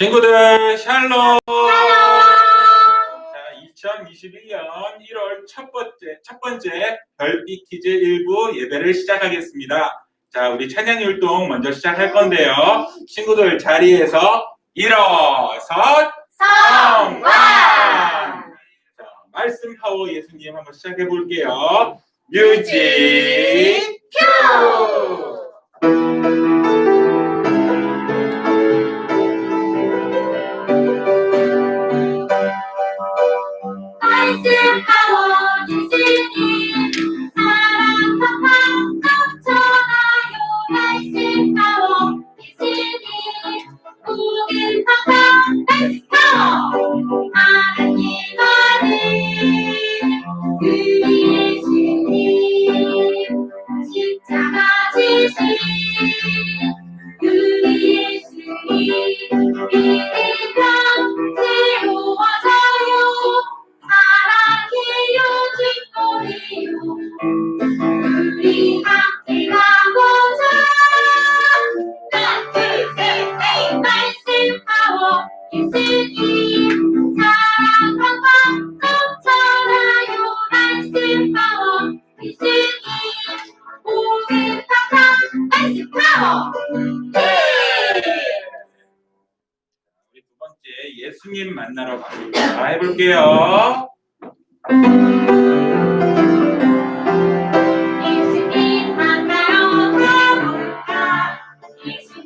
친구들 샬롬. 자, 2021년 1월 첫 번째 첫 번째 별빛 퀴즈 일부 예배를 시작하겠습니다. 자, 우리 찬양 율동 먼저 시작할 건데요. 친구들 자리에서 일어서 성광. 자, 말씀 파워 예수님 한번 시작해 볼게요. 뮤직 큐.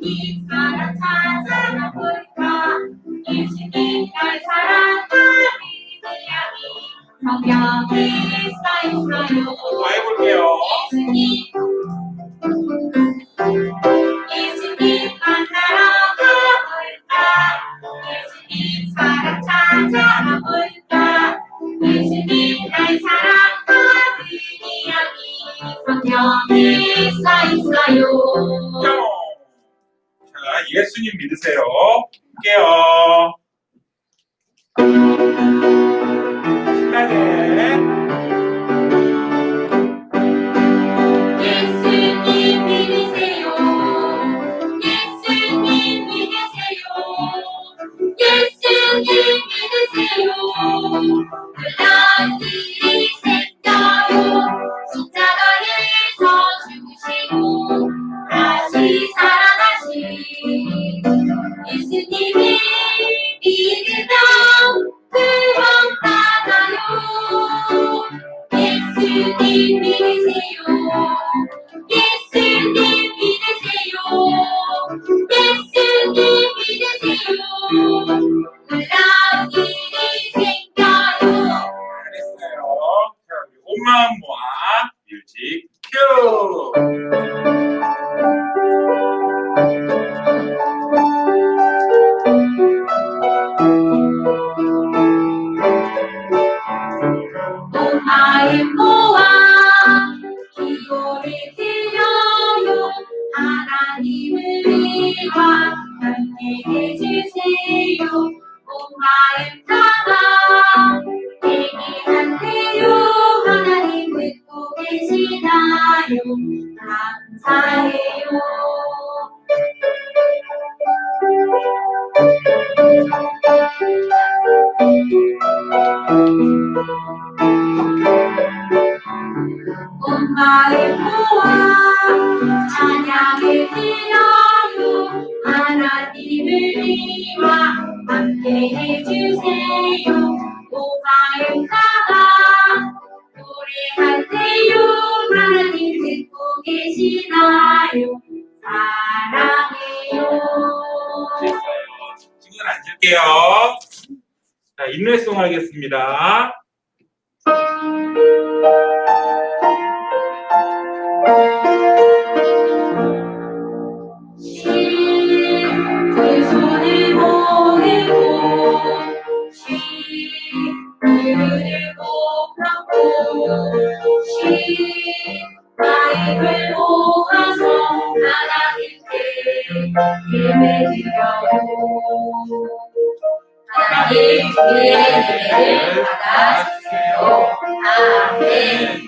이 사랑 찾아가 볼까? 예수님 날 사랑하는 이야기. 성경이 Love 자, 인내송 하겠습니다. Amém. 우리의 예배를 받아주세요. 아멘.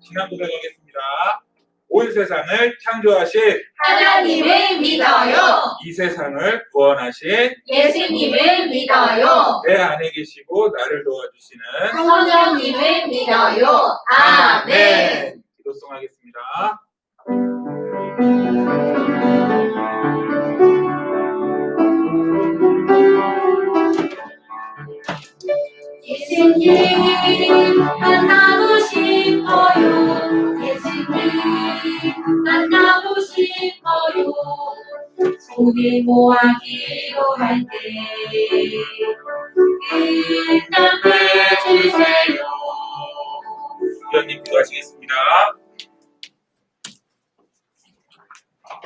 신앙 고백하겠습니다. 온 세상을 창조하신 하나님을 믿어요. 이 세상을 구원하신 예수님을 믿어요. 내 안에 계시고 나를 도와주시는 성령님을 믿어요. 아멘. 기도송하겠습니다. 예수님 만나고 싶어요. 예수님 만나고 싶어요. 손을 모아 기도할 때 응답해 주세요. 위원님 기도하시겠습니다.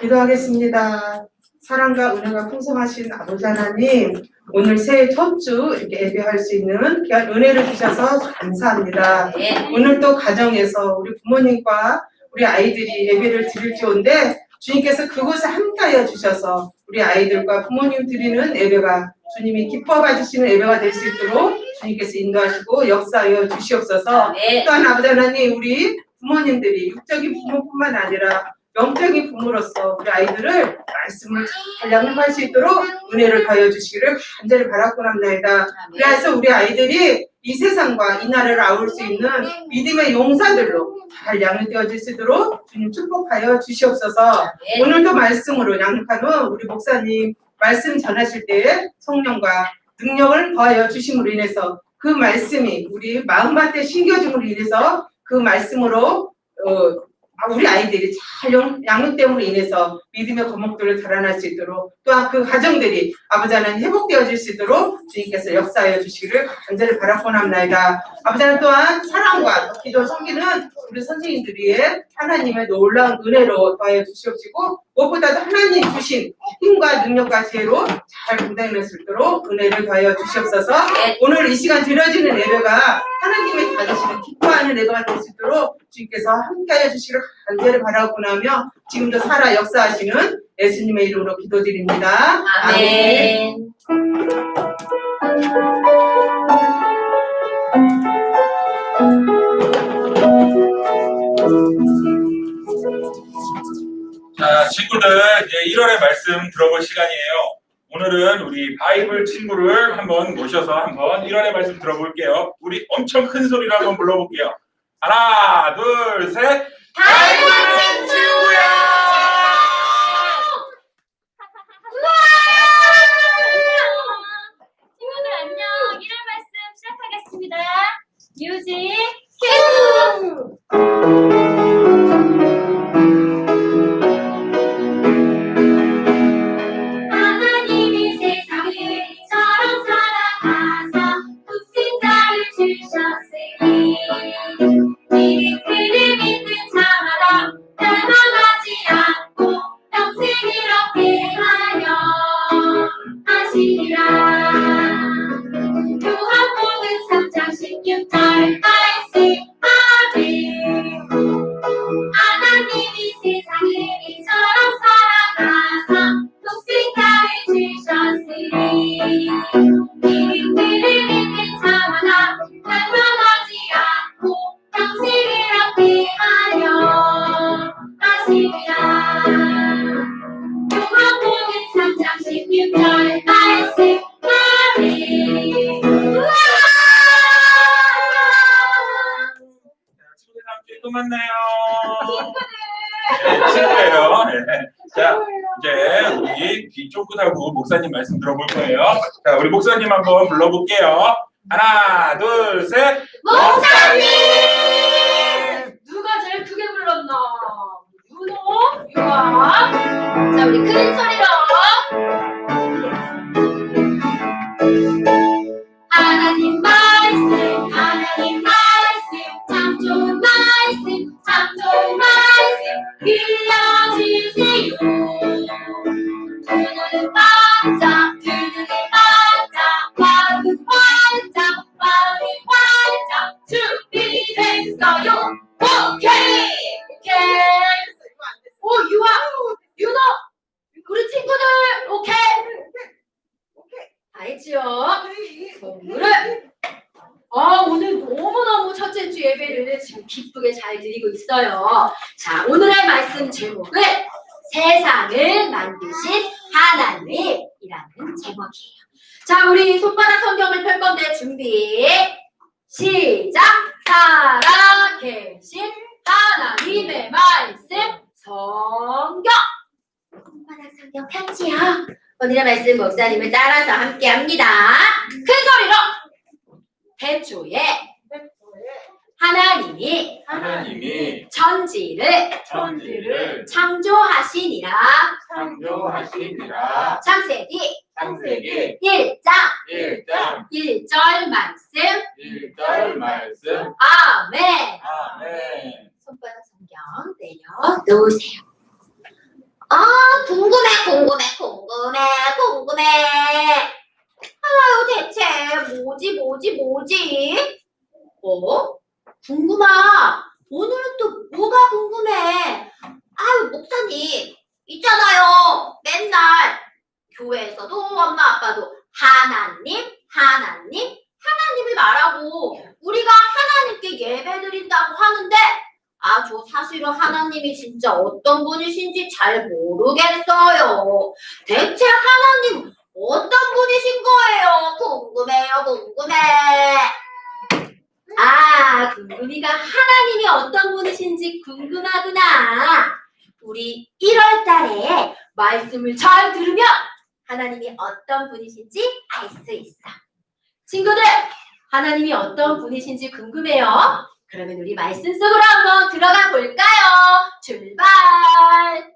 기도하겠습니다. 사랑과 은혜가 풍성하신 아버지 하나님, 오늘 새해 첫 주 이렇게 예배할 수 있는 귀한 은혜를 주셔서 감사합니다. 네. 오늘 또 가정에서 우리 부모님과 우리 아이들이 예배를 드릴 지온데 주님께서 그곳에 함께하여 주셔서 우리 아이들과 부모님 드리는 예배가 주님이 기뻐 받으시는 예배가 될 수 있도록 주님께서 인도하시고 역사하여 주시옵소서. 네. 또한 아버지 하나님 우리 부모님들이 육적인 부모뿐만 아니라 영적인 부모로서 우리 아이들을 말씀을 잘 양육할 수 있도록 은혜를 더하여 주시기를 간절히 합니다. 그래서 우리 아이들이 이 세상과 이 나라를 아울 수 있는 믿음의 용사들로 잘 양육되어질 수 있도록 주님 축복하여 주시옵소서. 네. 오늘도 말씀으로 양육하는 우리 목사님 말씀 전하실 때에 성령과 능력을 더하여 주심으로 인해서 그 말씀이 우리 마음밭에 심겨줌으로 인해서 그 말씀으로 어, 우리 아이들이 잘 양- 양육됨으로 인해서 믿음의 거목들을 달아날 수 있도록 또한 그 가정들이 아버지 하나님 회복되어질 수 있도록 주님께서 역사하여 주시기를 간절히 바라곤 합니다. 아버지 하나님 또한 사랑과 기도 섬기는 우리 선생님들이 하나님의 놀라운 은혜로 더하여 주시옵시고 무엇보다도 하나님 주신 힘과 능력과 지혜로 잘 감당할 수 있도록 은혜를 더하여 주시옵소서 네. 오늘 이 시간 드려지는 예배가 하나님의 받으시는 기뻐하는 예배가 될 수 있도록 주님께서 함께하여 주시기를 간절히 바라고 나며 지금도 살아 역사하시는 예수님의 이름으로 기도드립니다. 아멘. 자, 친구들, 이제 1월의 말씀 들어볼 시간이에요. 오늘은 우리 바이블 친구를 한번 모셔서 한번 1월의 말씀 들어볼게요. 우리 엄청 큰 소리로 한번 불러볼게요. 하나, 둘, 셋. 바이블 친구야! 쫑긋하고 목사님 말씀 들어볼 거예요. 자, 우리 목사님 한번 불러볼게요. 하나, 둘, 셋. 목사님! 누가 제일 크게 불렀나? 윤호? 유아? 자, 우리 큰 소리로. 하나님 말씀, 하나님 말씀, 참 좋은 말씀, 참 좋은 말씀, 들려주세요. 말씀 목사님을 따라서 함께 합니다. 큰 소리로! 태초에 하나님이 하나님이 천지를 천지를 창조하시니라. 창조하시니라. 창세기 창세기 1장 1장 1절 말씀. 1절 말씀. 아멘. 아멘. 손바닥 성경 내려 놓으세요 아 궁금해 궁금해 궁금해 궁금해. 아유 대체 뭐지 뭐지 뭐지? 어? 궁금하. 오늘은 또 뭐가 궁금해? 아유 목사님 있잖아요. 맨날 교회에서도 엄마 아빠도 하나님 하나님 하나님을 말하고 우리가 하나님께 예배 드린다고 하는데 아, 저 사실은 하나님이 진짜 어떤 분이신지 잘 모르겠어요. 대체 하나님 어떤 분이신 거예요? 궁금해요, 궁금해. 아, 궁금이가 하나님이 어떤 분이신지 궁금하구나. 우리 1월 달에 말씀을 잘 들으면 하나님이 어떤 분이신지 알 수 있어. 친구들, 하나님이 어떤 분이신지 궁금해요? 그러면 우리 말씀 속으로 한번 들어가 볼까요? 출발!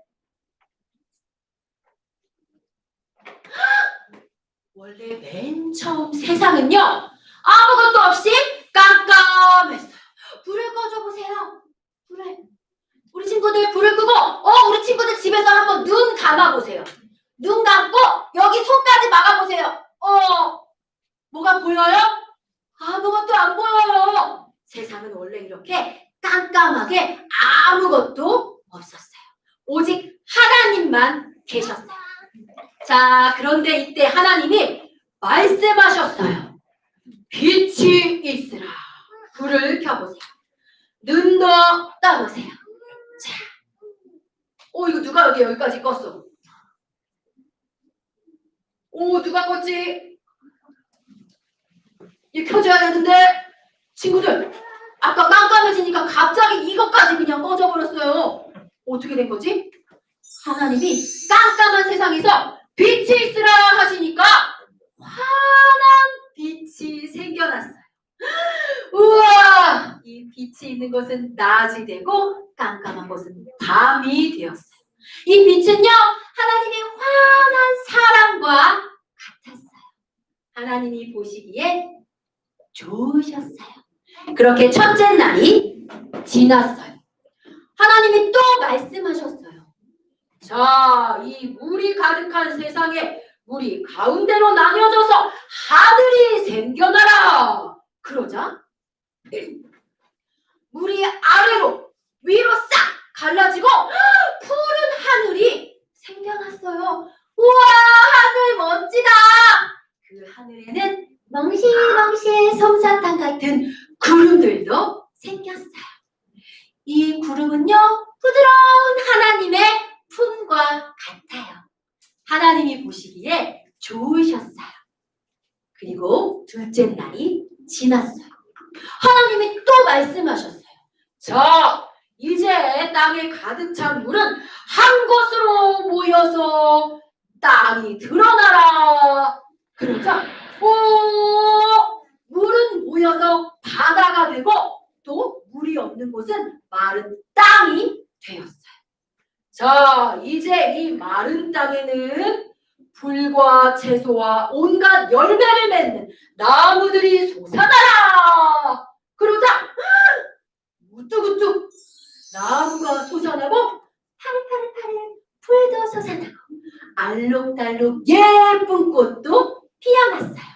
원래 맨 처음 세상은요, 아무것도 없이 깜깜했어요. 불을 꺼줘 보세요. 불을. 우리 친구들 불을 끄고, 어, 우리 친구들 집에서 한번 눈 감아 보세요. 눈 감고, 여기 손까지 막아 보세요. 어, 뭐가 보여요? 아무것도 안 보여요. 세상은 원래 이렇게 깜깜하게 아무것도 없었어요. 오직 하나님만 계셨어요. 자, 그런데 이때 하나님이 말씀하셨어요. 빛이 있으라. 불을 켜보세요. 눈도 떠보세요. 자, 오, 이거 누가 여기 여기까지 껐어? 오, 누가 껐지? 이 켜줘야 되는데 친구들 아까 깜깜해지니까 갑자기 이것까지 그냥 꺼져버렸어요. 어떻게 된 거지? 하나님이 깜깜한 세상에서 빛이 있으라 하시니까 환한 빛이 생겨났어요. 우와! 이 빛이 있는 것은 낮이 되고 깜깜한 것은 밤이 되었어요. 이 빛은요, 하나님의 환한 사랑과 같았어요. 하나님이 보시기에 좋으셨어요. 그렇게 첫째 날이 지났어요. 하나님이 또 말씀하셨어요. 자, 이 물이 가득한 세상에 물이 가운데로 나뉘어져서 하늘이 생겨나라. 그러자 물이 아래로 위로 싹 갈라지고 푸른 하늘이 생겨났어요. 우와, 하늘 멋지다. 그 하늘에는 멍실멍실 솜사탕 같은 구름들도 생겼어요. 이 구름은요, 부드러운 하나님의 품과 같아요. 하나님이 보시기에 좋으셨어요. 그리고 둘째 날이 지났어요. 하나님이 또 말씀하셨어요. 자, 이제 땅에 가득 찬 물은 한 곳으로 모여서 땅이 드러나라. 그러자 오, 물은 모여서 바다가 되고 또 물이 없는 곳은 마른 땅이 되었어요. 자, 이제 이 마른 땅에는 풀과 채소와 온갖 열매를 맺는 나무들이 솟아나라. 그러자 우뚝우뚝 나무가 솟아나고 파릇파릇파릇 풀도 솟아나고 알록달록 예쁜 꽃도 피어났어요.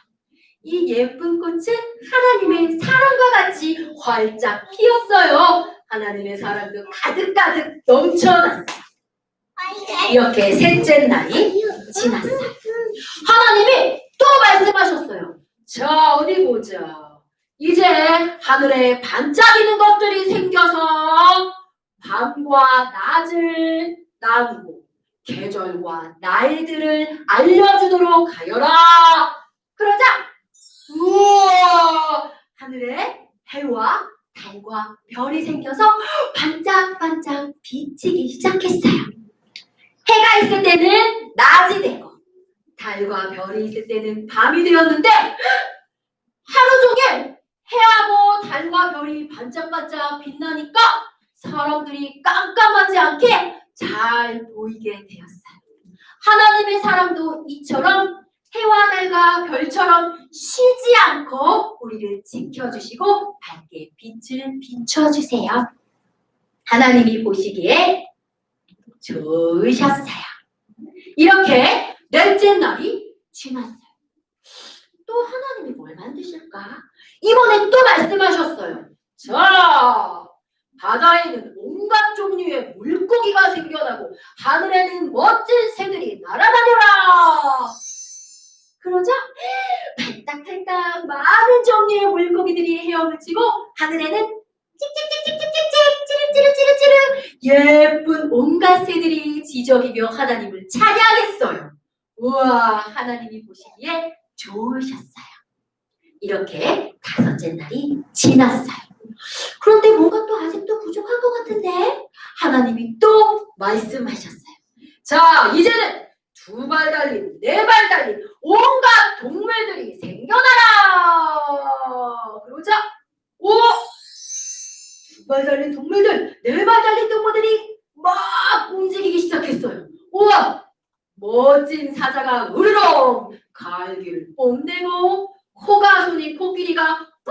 이 예쁜 꽃은 하나님의 사랑과 같이 활짝 피었어요. 하나님의 사랑도 가득가득 넘쳐났어요. 이렇게 셋째 날이 지났어요. 하나님이 또 말씀하셨어요. 자, 어디 보자. 이제 하늘에 반짝이는 것들이 생겨서 밤과 낮을 나누고 계절과 날들을 알려주도록 하여라. 그러자 우와 하늘에 해와 달과 별이 생겨서 반짝반짝 비치기 시작했어요. 해가 있을 때는 낮이 되고 달과 별이 있을 때는 밤이 되었는데 하루 종일 해하고 달과 별이 반짝반짝 빛나니까 사람들이 깜깜하지 않게 잘 보이게 되었어요. 하나님의 사랑도 이처럼 달과 별처럼 쉬지 않고 우리를 지켜주시고 밝게 빛을 비춰주세요. 하나님이 보시기에 좋으셨어요. 이렇게 넷째 날이 지났어요. 또 하나님이 뭘 만드실까? 이번에 또 말씀하셨어요. 자, 바다에는 온갖 종류의 물고기가 생겨나고 하늘에는 멋진 새들이 날아다녀라. 그러자 발딱발딱 많은 종류의 물고기들이 헤엄을 치고 하늘에는 찍찍찍찍찍찍찍 찌르찌르찌르찌르 예쁜 온갖 새들이 지저귀며 하나님을 찬양했어요. 우와 하나님이 보시기에 좋으셨어요. 이렇게 다섯째 날이 지났어요. 그런데 뭔가 또 아직도 부족한 것 같은데 하나님이 또 말씀하셨어요. 자 이제는 두 발 달린 네 발 달린 온갖 동물들이 생겨나라. 그러자 오 두 발 달린 동물들 네 발 달린 동물들이 막 움직이기 시작했어요. 우와 멋진 사자가 으르렁 갈기를 뽐내고 코가 손이 코끼리가 뿌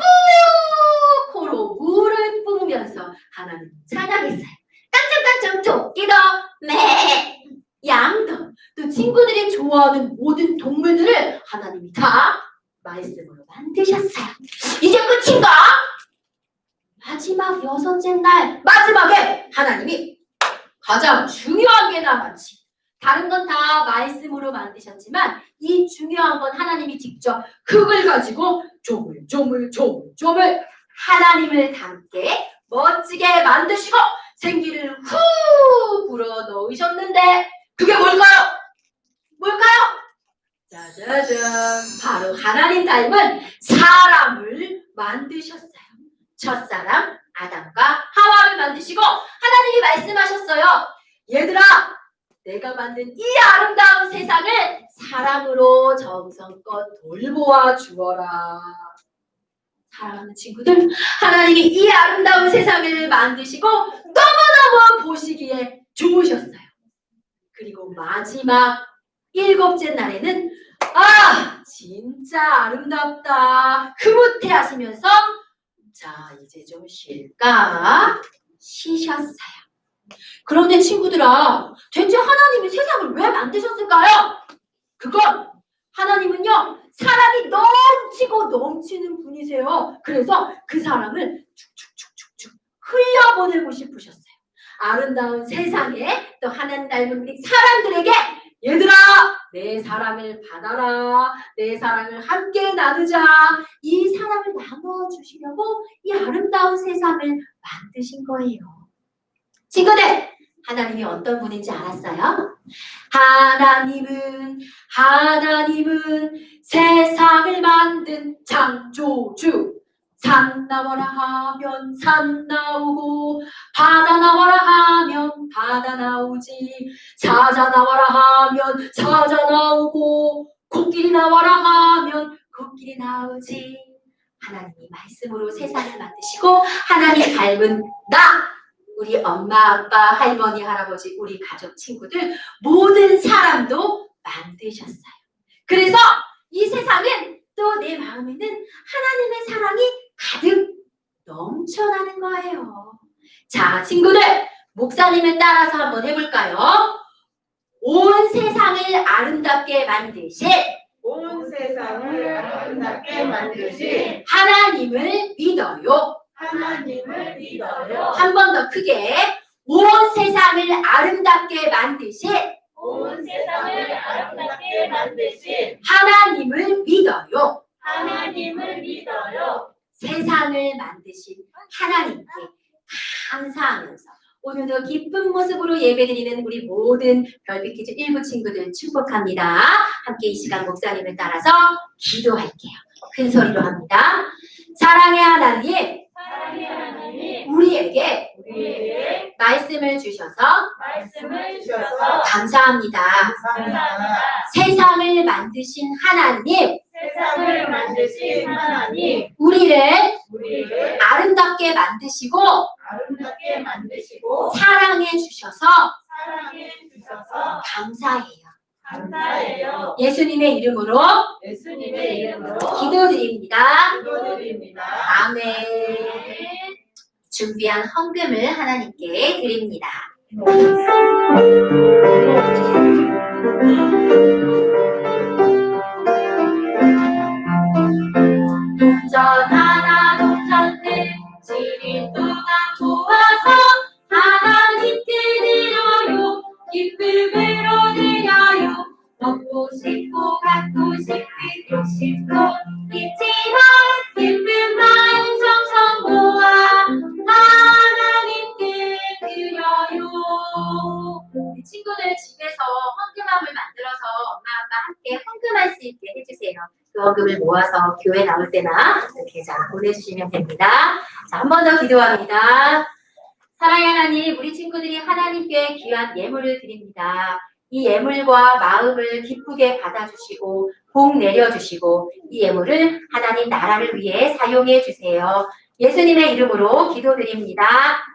코로 물을 뿜으면서 하나님 찬양했어요. 깡짱깡짱 토끼도 매 양도 또 친구들이 좋아하는 모든 동물들을 하나님이 다 말씀으로 만드셨어요. 이제 끝인가? 마지막 여섯째 날 마지막에 하나님이 가장 중요한 게 남았지. 다른 건 다 말씀으로 만드셨지만 이 중요한 건 하나님이 직접 흙을 가지고 조물조물조물조물 하나님을 닮게 멋지게 만드시고 생기를 후 불어 넣으셨는데 그게 뭘까요? 뭘까요? 짜자잔 바로 하나님 닮은 사람을 만드셨어요. 첫사람 아담과 하와를 만드시고 하나님이 말씀하셨어요. 얘들아 내가 만든 이 아름다운 세상을 사랑으로 정성껏 돌보아 주어라. 사랑하는 친구들, 하나님이 이 아름다운 세상을 만드시고 너무너무 보시기에 좋으셨어요. 그리고 마지막 일곱째 날에는 아 진짜 아름답다 흐뭇해 하시면서 자 이제 좀 쉴까 쉬셨어요. 그런데 친구들아 대체 하나님이 세상을 왜 만드셨을까요? 그건 하나님은요 사랑이 넘치고 넘치는 분이세요. 그래서 그 사랑을 축축축축축 흘려보내고 싶으셨어요. 아름다운 세상에 또 하나님 닮은 우리 사람들에게 얘들아 내 사랑을 받아라 내 사랑을 함께 나누자 이 사랑을 나눠 주시려고 이 아름다운 세상을 만드신 거예요. 친구들 하나님이 어떤 분인지 알았어요? 하나님은 하나님은 세상을 만든 창조주 산 나와라 하면 산 나오고 바다 나와라 하면 바다 나오지. 사자 나와라 하면 사자 나오고 코끼리 나와라 하면 코끼리 나오지. 하나님이 말씀으로 세상을 만드시고 하나님 닮은 나 우리 엄마 아빠 할머니 할아버지 우리 가족 친구들 모든 사람도 만드셨어요. 그래서 이 세상은 또 내 마음에는 하나님의 사랑이 가득 넘쳐나는 거예요. 자, 친구들, 목사님을 따라서 한번 해볼까요? 온 세상을 아름답게 만드실 온 세상을 아름답게 만드신 하나님을 믿어요. 하나님을 믿어요. 한 번 더 크게 온 세상을 아름답게 만드실 온 세상을 아름답게 만드신 하나님을 믿어요. 하나님을 믿어요. 세상을 만드신 하나님께 감사하면서 오늘도 기쁜 모습으로 예배드리는 우리 모든 별빛퀴즈 일부 친구들 축복합니다. 함께 이 시간 목사님을 따라서 기도할게요. 큰 소리로 합니다. 사랑의 하나님, 사랑의 하나님, 우리에게 우리에게 말씀을 주셔서 말씀을 주셔서 감사합니다. 감사합니다. 세상을 만드신 하나님, 세상을 만드신 하나님, 우리를 우리를 아름답게 만드시고 아름답게 만드시고 사랑해 주셔서 사랑해 주셔서 감사해요. 감사해요. 예수님의 이름으로 예수님의 이름으로 기도드립니다. 기도드립니다. 아멘. 준비한 헌금을 하나님께 드립니다. 보내주시면 됩니다 자 한 번 더 기도합니다 사랑의 하나님 우리 친구들이 하나님께 귀한 예물을 드립니다 이 예물과 마음을 기쁘게 받아주시고 복 내려주시고 이 예물을 하나님 나라를 위해 사용해 주세요. 예수님의 이름으로 기도드립니다.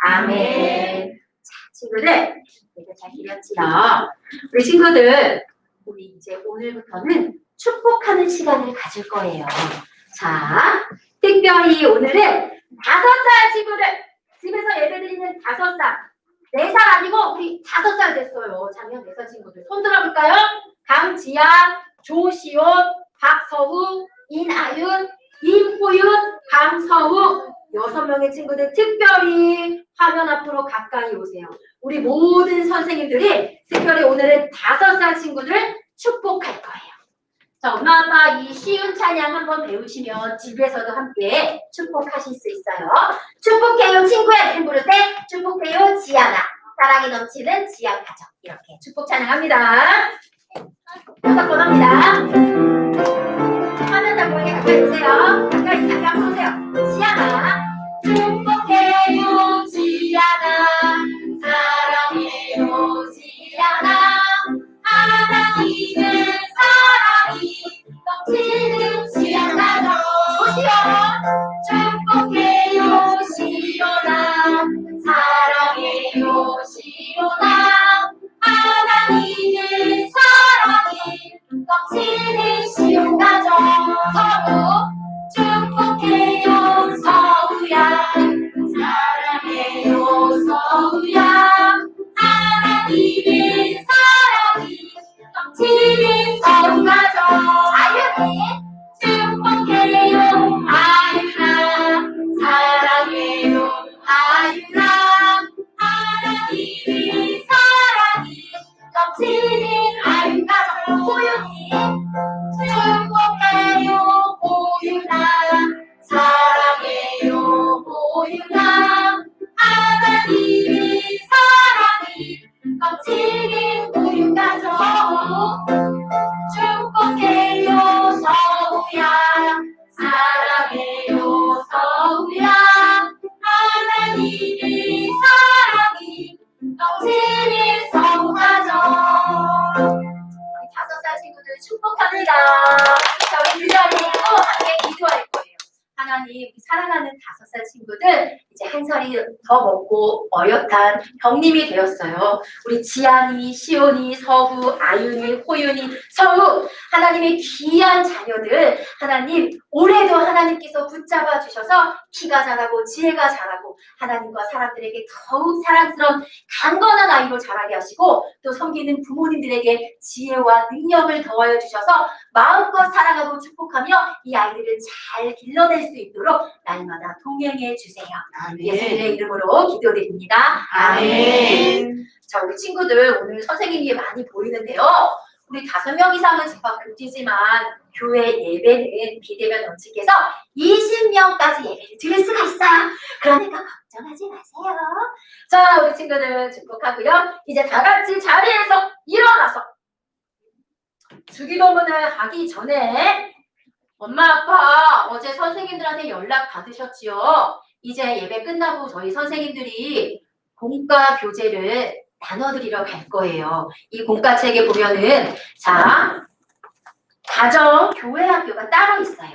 아멘. 자, 친구들, 내가 잘 기렸지요? 우리 친구들, 우리 이제 오늘부터는 축복하는 시간을 가질 거예요. 자, 특별히 오늘은 다섯 살 친구들, 집에서 예배 드리는 다섯 살, 네 살 아니고 우리 다섯 살 됐어요. 작년 네 살 친구들 손 들어볼까요? 강지아, 조시온, 박서우, 인아윤, 임호윤, 강서우 여섯 명의 친구들 특별히 화면 앞으로 가까이 오세요. 우리 모든 선생님들이 특별히 오늘은 다섯 살 친구들 축복할 거예요. 자, 엄마 아빠 이 쉬운 찬양 한번 배우시면 집에서도 함께 축복하실 수 있어요. 축복해요 친구야 이름 부를 때 축복해요 지아나 사랑이 넘치는 지아 가족 이렇게 축복 찬양합니다. 여섯 번 합니다. 화면 다 보이게 가까이 오세요. 가까이 가까이 오세요. 지아나 더 먹고 어엿한 형님이 되었어요 우리 지안이, 시온이, 서구, 아윤이, 호윤이, 서우 하나님의 귀한 자녀들 하나님 올해도 하나님께서 붙잡아 주셔서 키가 자라고 지혜가 자라고 하나님과 사람들에게 더욱 사랑스러운 강건한 아이로 자라게 하시고 또 섬기는 부모님들에게 지혜와 능력을 더하여 주셔서 마음껏 사랑하고 축복하며 이 아이들을 잘 길러낼 수 있도록 날마다 동행해 주세요. 예수님의 이름으로 기도드립니다. 아멘. 자, 우리 친구들 오늘 선생님이 많이 보이는데요. 우리 다섯 명 이상은 집합 금지지만 교회 예배는 비대면 원칙에서 20명까지 예배를 드릴 수가 있어요. 그러니까 걱정하지 마세요. 자, 우리 친구들 축복하고요. 이제 다 같이 자리에서 일어나서 주기도문을 하기 전에 엄마 아빠 어제 선생님들한테 연락 받으셨지요? 이제 예배 끝나고 저희 선생님들이 공과 교재를 나눠드리러 갈 거예요. 이 공과책에 보면은 자 가정 교회 학교가 따로 있어요.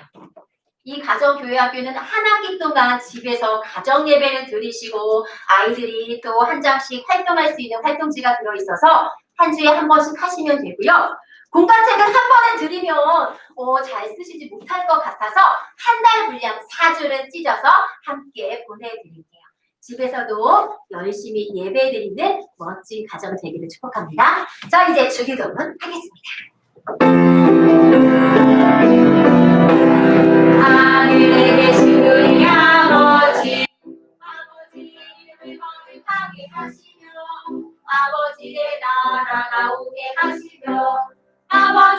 이 가정 교회 학교는 한 학기 동안 집에서 가정 예배를 드리시고 아이들이 또 한 장씩 활동할 수 있는 활동지가 들어 있어서 한 주에 한 번씩 하시면 되고요. 공과책을 한 번에 드리면 어, 잘 쓰시지 못할 것 같아서 한 달 분량 4주를 찢어서 함께 보내드릴게요. 집에서도 열심히 예배드리는 멋진 가정 되기를 축복합니다. 자, 이제 주기도문 하겠습니다. 하늘에 계신 우리 아버지 아버지 이름을 거룩하게 하시며 아버지의 나라가 오게 하시며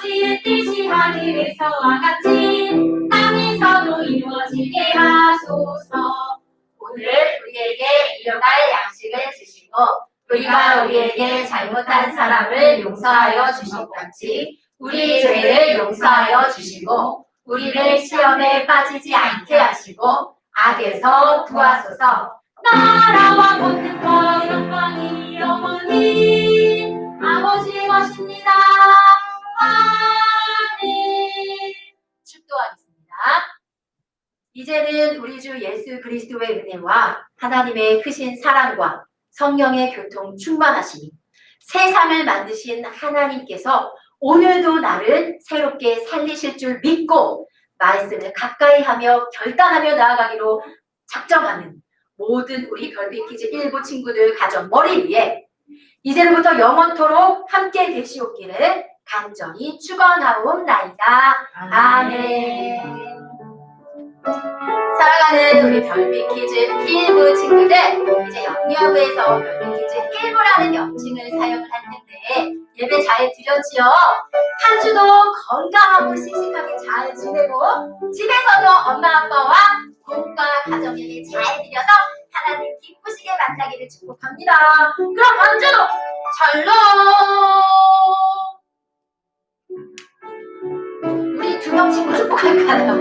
아버지의 뜻이 하늘에서와 같이 땅에서도 이루어지게 하소서. 오늘 우리에게 일용할 양식을 주시고 우리가 우리에게 잘못한 사람을 용서하여 것 같이 우리 죄를 용서하여 주시고 우리를 시험에 빠지지 않게 하시고 악에서 구하소서. 나라와 권능과 영광이 영원히 아버지의 것입니다 아멘. 축도하겠습니다. 이제는 우리 주 예수 그리스도의 은혜와 하나님의 크신 사랑과 성령의 교통 충만하심이 세상을 만드신 하나님께서 오늘도 나를 새롭게 살리실 줄 믿고 말씀을 가까이 하며 결단하며 나아가기로 작정하는 모든 우리 별빛키즈 일부 친구들 가정 머리 위에 이제부터 영원토록 함께 되시옵기를 간절히 축원하옵나이다. 아멘. 사랑하는 우리 별빛키즈 1부 친구들 이제 영리어부에서 별빛키즈 1부라는 명칭을 사용을 했는데 예배 잘 드렸지요? 한 주도 건강하고 씩씩하게 잘 지내고 집에서도 엄마 아빠와 공과 가정 예배 잘 드려서 하나님 기쁘시게 만나기를 축복합니다. 그럼 한 주도 샬롬 우리 두 명 친구 축복할까요?